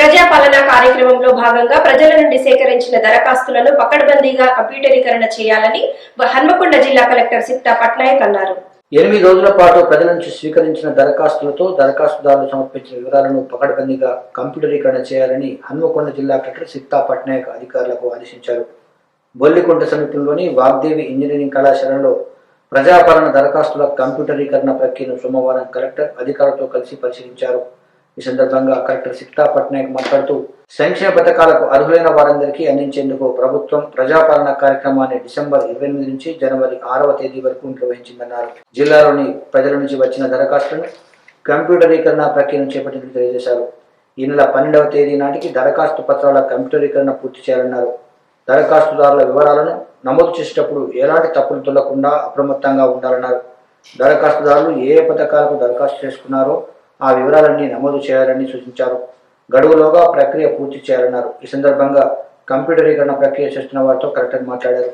ప్రజాపాలన కార్యక్రమంలో భాగంగా ప్రజల నుండి సేకరించిన దరఖాస్తులను పకడ్బందీగా కంప్యూటరీకరణ చేయాలని హన్మకొండ జిల్లా కలెక్టర్ సిక్తా పట్నాయక్ అన్నారు. ఎనిమిది రోజుల పాటు ప్రజల నుంచి స్వీకరించిన దరఖాస్తులతో దరఖాస్తుదారులు సమర్పించిన వివరాలను పకడ్బందీగా కంప్యూటరీకరణ చేయాలని హన్మకొండ జిల్లా కలెక్టర్ సిక్తా పట్నాయక్ అధికారులకు ఆదేశించారు. బొల్లికుంట సమీపంలోని వాగ్దేవి ఇంజనీరింగ్ కళాశాలలో ప్రజాపాలన దరఖాస్తుల కంప్యూటరీకరణ ప్రక్రియను సోమవారం కలెక్టర్ అధికారులతో కలిసి పరిశీలించారు. ఈ సందర్భంగా కలెక్టర్ సిక్తా పట్నాయక్ మాట్లాడుతూ సంక్షేమ పథకాలకు అర్హులైన వారందరికీ అందించేందుకు ప్రభుత్వం ప్రజాపాలన కార్యక్రమాన్ని డిసెంబర్ ఇరవై ఎనిమిది నుంచి జనవరి ఆరవ తేదీ వరకు నిర్వహించిందన్నారు. జిల్లాలోని ప్రజల నుంచి వచ్చిన దరఖాస్తులను కంప్యూటరీకరణ ప్రక్రియను చేపట్టినట్లు తెలియజేశారు. ఈ నెల పన్నెండవ తేదీ నాటికి దరఖాస్తు పత్రాల కంప్యూటరీకరణ పూర్తి చేయాలన్నారు. దరఖాస్తుదారుల వివరాలను నమోదు చేసేటప్పుడు ఎలాంటి తప్పులు తొలగకుండా అప్రమత్తంగా ఉండాలన్నారు. దరఖాస్తుదారులు ఏ ఏ పథకాలకు దరఖాస్తు చేసుకున్నారో ఆ వివరాలన్నీ నమోదు చేయాలని సూచించారు. గడువులోగా ప్రక్రియ పూర్తి చేయాలన్నారు. ఈ సందర్భంగా కంప్యూటరీకరణ ప్రక్రియ చేస్తున్న వారితో కలెక్టర్ మాట్లాడారు.